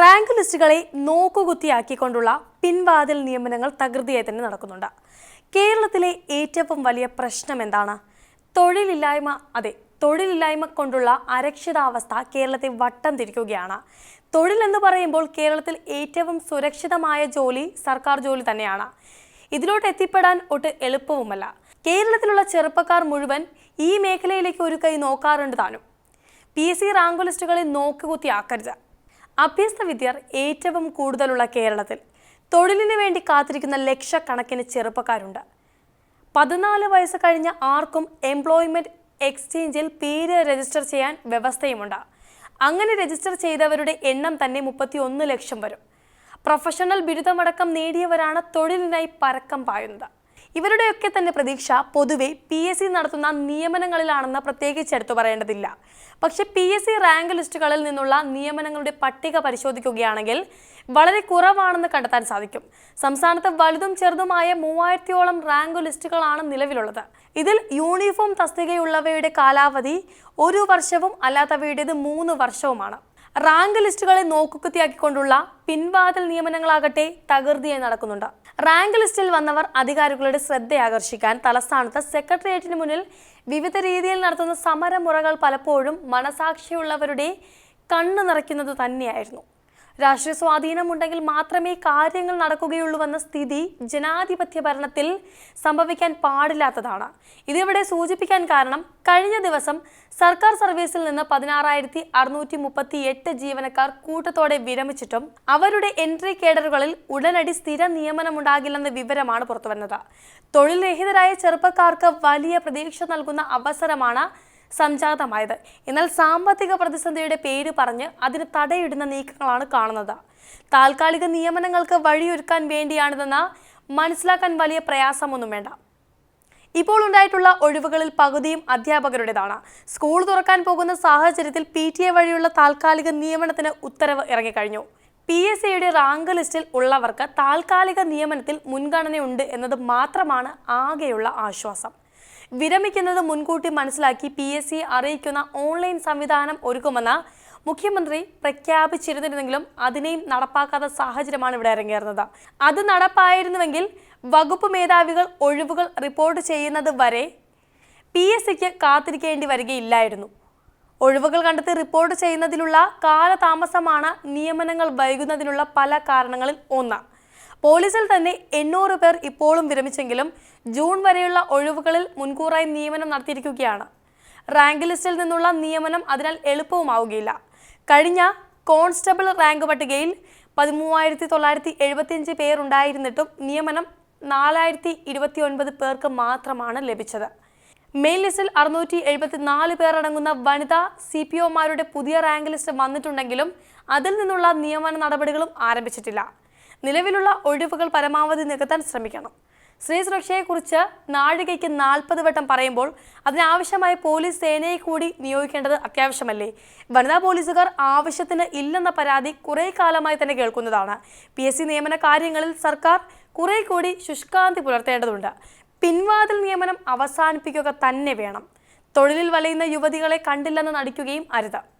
Rank ലിസ്റ്റുകളെ നോക്കുകുത്തിയാക്കിക്കൊണ്ടുള്ള പിൻവാതിൽ നിയമനങ്ങൾ തകൃതിയായി തന്നെ നടക്കുന്നുണ്ട്. കേരളത്തിലെ ഏറ്റവും വലിയ പ്രശ്നം എന്താണ്? തൊഴിലില്ലായ്മ അതെ തൊഴിലില്ലായ്മ കൊണ്ടുള്ള അരക്ഷിതാവസ്ഥ കേരളത്തെ വട്ടം തിരിക്കുകയാണ്. തൊഴിൽ എന്ന് പറയുമ്പോൾ കേരളത്തിൽ ഏറ്റവും സുരക്ഷിതമായ ജോലി സർക്കാർ ജോലി തന്നെയാണ്. ഇതിലോട്ട് എത്തിപ്പെടാൻ ഒട്ട് എളുപ്പവുമല്ല. കേരളത്തിലുള്ള ചെറുപ്പക്കാർ മുഴുവൻ ഈ മേഖലയിലേക്ക് ഒരു കൈ നോക്കാറുണ്ട് താനും. പി എസ് സി റാങ്ക് ലിസ്റ്റുകളെ നോക്കുകുത്തിയാക്കരുത്. അഭ്യസ്ത വിദ്യർ ഏറ്റവും കൂടുതലുള്ള കേരളത്തിൽ. തൊഴിലിന് വേണ്ടി കാത്തിരിക്കുന്ന ലക്ഷക്കണക്കിന് ചെറുപ്പക്കാരുണ്ട്. പതിനാല് വയസ്സ് കഴിഞ്ഞ ആർക്കും എംപ്ലോയ്മെന്റ് എക്സ്ചേഞ്ചിൽ പേര് രജിസ്റ്റർ ചെയ്യാൻ വ്യവസ്ഥയുമുണ്ട്. അങ്ങനെ രജിസ്റ്റർ ചെയ്തവരുടെ എണ്ണം തന്നെ മുപ്പത്തി ഒന്ന് ലക്ഷം വരും. പ്രൊഫഷണൽ ബിരുദമടക്കം നേടിയവരാണ് തൊഴിലിനായി പരക്കം പായുന്നത്. ഇവരുടെയൊക്കെ തന്നെ പ്രതീക്ഷ പൊതുവെ പി എസ് സി നടത്തുന്ന നിയമനങ്ങളിലാണെന്ന് പ്രത്യേകിച്ച് എടുത്തു പറയേണ്ടതില്ല. പക്ഷെ പി എസ് സി റാങ്ക് ലിസ്റ്റുകളിൽ നിന്നുള്ള നിയമനങ്ങളുടെ പട്ടിക പരിശോധിക്കുകയാണെങ്കിൽ വളരെ കുറവാണെന്ന് കണ്ടെത്താൻ സാധിക്കും. സംസ്ഥാനത്ത് വലുതും ചെറുതുമായ മൂവായിരത്തിയോളം റാങ്ക് ലിസ്റ്റുകളാണ് നിലവിലുള്ളത്. ഇതിൽ യൂണിഫോം തസ്തികയുള്ളവയുടെ കാലാവധി ഒരു വർഷവും അല്ലാത്തവയുടേത് മൂന്ന് വർഷവുമാണ്. റാങ്ക് ലിസ്റ്റുകളെ നോക്കുകുത്തിയാക്കിക്കൊണ്ടുള്ള പിൻവാതിൽ നിയമനങ്ങളാകട്ടെ തകൃതിയായി നടക്കുന്നുണ്ട്. റാങ്ക് ലിസ്റ്റിൽ വന്നവർ അധികാരികളുടെ ശ്രദ്ധയാകർഷിക്കാൻ തലസ്ഥാനത്ത് സെക്രട്ടേറിയറ്റിന് മുന്നിൽ വിവിധ രീതിയിൽ നടത്തുന്ന സമരമുറകൾ പലപ്പോഴും മനസാക്ഷിയുള്ളവരുടെ കണ്ണു നിറയ്ക്കുന്നത് തന്നെയായിരുന്നു. രാഷ്ട്രീയ സ്വാധീനമുണ്ടെങ്കിൽ മാത്രമേ കാര്യങ്ങൾ നടക്കുകയുള്ളൂവെന്ന സ്ഥിതി ജനാധിപത്യ ഭരണത്തിൽ സംഭവിക്കാൻ പാടില്ലാത്തതാണ്. ഇതിവിടെ സൂചിപ്പിക്കാൻ കാരണം കഴിഞ്ഞ ദിവസം സർക്കാർ സർവീസിൽ നിന്ന് പതിനാറായിരത്തി അറുന്നൂറ്റി മുപ്പത്തി എട്ട് ജീവനക്കാർ കൂട്ടത്തോടെ വിരമിച്ചിട്ടും അവരുടെ എൻട്രി കേഡറുകളിൽ ഉടനടി സ്ഥിര നിയമനമുണ്ടാകില്ലെന്ന വിവരമാണ് പുറത്തുവന്നത്. തൊഴിൽ രഹിതരായ ചെറുപ്പക്കാർക്ക് വലിയ പ്രതീക്ഷ നൽകുന്ന അവസരമാണ് സംജാതമായത്. എന്നാൽ സാമ്പത്തിക പ്രതിസന്ധിയുടെ പേര് പറഞ്ഞ് അതിന് തടയിടുന്ന നീക്കങ്ങളാണ് കാണുന്നത്. താൽക്കാലിക നിയമനങ്ങൾക്ക് വഴിയൊരുക്കാൻ വേണ്ടിയാണിതെന്ന് മനസ്സിലാക്കാൻ വലിയ പ്രയാസമൊന്നും വേണ്ട. ഇപ്പോൾ ഉണ്ടായിട്ടുള്ള ഒഴിവുകളിൽ പകുതിയും അധ്യാപകരുടേതാണ്. സ്കൂൾ തുറക്കാൻ പോകുന്ന സാഹചര്യത്തിൽ പി ടി എ വഴിയുള്ള താൽക്കാലിക നിയമനത്തിന് ഉത്തരവ് ഇറങ്ങിക്കഴിഞ്ഞു. പി എസ് സിയുടെ റാങ്ക് ലിസ്റ്റിൽ ഉള്ളവർക്ക് താൽക്കാലിക നിയമനത്തിൽ മുൻഗണനയുണ്ട് എന്നത് മാത്രമാണ് ആകെയുള്ള ആശ്വാസം. വിരമിക്കുന്നത് മുൻകൂട്ടി മനസ്സിലാക്കി പി എസ് സി അറിയിക്കുന്ന ഓൺലൈൻ സംവിധാനം ഒരുക്കുമെന്ന് മുഖ്യമന്ത്രി പ്രഖ്യാപിച്ചിരുന്നിരുന്നെങ്കിലും അതിനെയും നടപ്പാക്കാത്ത സാഹചര്യമാണ് ഇവിടെ ഇറങ്ങിയിരുന്നത് അത് നടപ്പായിരുന്നുവെങ്കിൽ വകുപ്പ് മേധാവികൾ ഒഴിവുകൾ റിപ്പോർട്ട് ചെയ്യുന്നത് വരെ പി എസ് സിക്ക് കാത്തിരിക്കേണ്ടി വരികയില്ലായിരുന്നു. ഒഴിവുകൾ കണ്ടെത്തി റിപ്പോർട്ട് ചെയ്യുന്നതിലുള്ള കാലതാമസമാണ് നിയമനങ്ങൾ വൈകുന്നതിനുള്ള പല കാരണങ്ങളിൽ ഒന്ന്. പോലീസിൽ തന്നെ എണ്ണൂറ് പേർ ഇപ്പോഴും വിരമിച്ചെങ്കിലും ജൂൺ വരെയുള്ള ഒഴിവുകളിൽ മുൻകൂറായി നിയമനം നടത്തിയിരിക്കുകയാണ്. റാങ്ക് ലിസ്റ്റിൽ നിന്നുള്ള നിയമനം അതിനാൽ എളുപ്പവുമാവുകയില്ല. കഴിഞ്ഞ കോൺസ്റ്റബിൾ റാങ്ക് പട്ടികയിൽ പതിമൂവായിരത്തി തൊള്ളായിരത്തി എഴുപത്തിയഞ്ച് പേരുണ്ടായിരുന്നിട്ടും നിയമനം നാലായിരത്തി ഇരുപത്തി ഒൻപത് പേർക്ക് മാത്രമാണ് ലഭിച്ചത്. മെയിൻ ലിസ്റ്റിൽ അറുന്നൂറ്റി എഴുപത്തിനാല് പേർ അടങ്ങുന്ന വനിതാ സി പി ഒമാരുടെ പുതിയ റാങ്ക് ലിസ്റ്റ് വന്നിട്ടുണ്ടെങ്കിലും അതിൽ നിന്നുള്ള നിയമന നടപടികളും ആരംഭിച്ചിട്ടില്ല. നിലവിലുള്ള ഒഴിവുകൾ പരമാവധി നികത്താൻ ശ്രമിക്കണം. സ്ത്രീ സുരക്ഷയെക്കുറിച്ച് നാഴികയ്ക്ക് നാൽപ്പത് വട്ടം പറയുമ്പോൾ അതിനാവശ്യമായ പോലീസ് സേനയെ കൂടി നിയോഗിക്കേണ്ടത് അത്യാവശ്യമല്ലേ? വനിതാ പോലീസുകാർ ആവശ്യത്തിന് ഇല്ലെന്ന പരാതി കുറേ കാലമായി തന്നെ കേൾക്കുന്നതാണ്. പി എസ് സി നിയമന കാര്യങ്ങളിൽ സർക്കാർ കുറേ കൂടി ശുഷ്കാന്തി പുലർത്തേണ്ടതുണ്ട്. പിൻവാതിൽ നിയമനം അവസാനിപ്പിക്കുക തന്നെ വേണം. തൊഴിലിൽ വലയുന്ന യുവതികളെ കണ്ടില്ലെന്ന് നടിക്കുകയും അരുത്.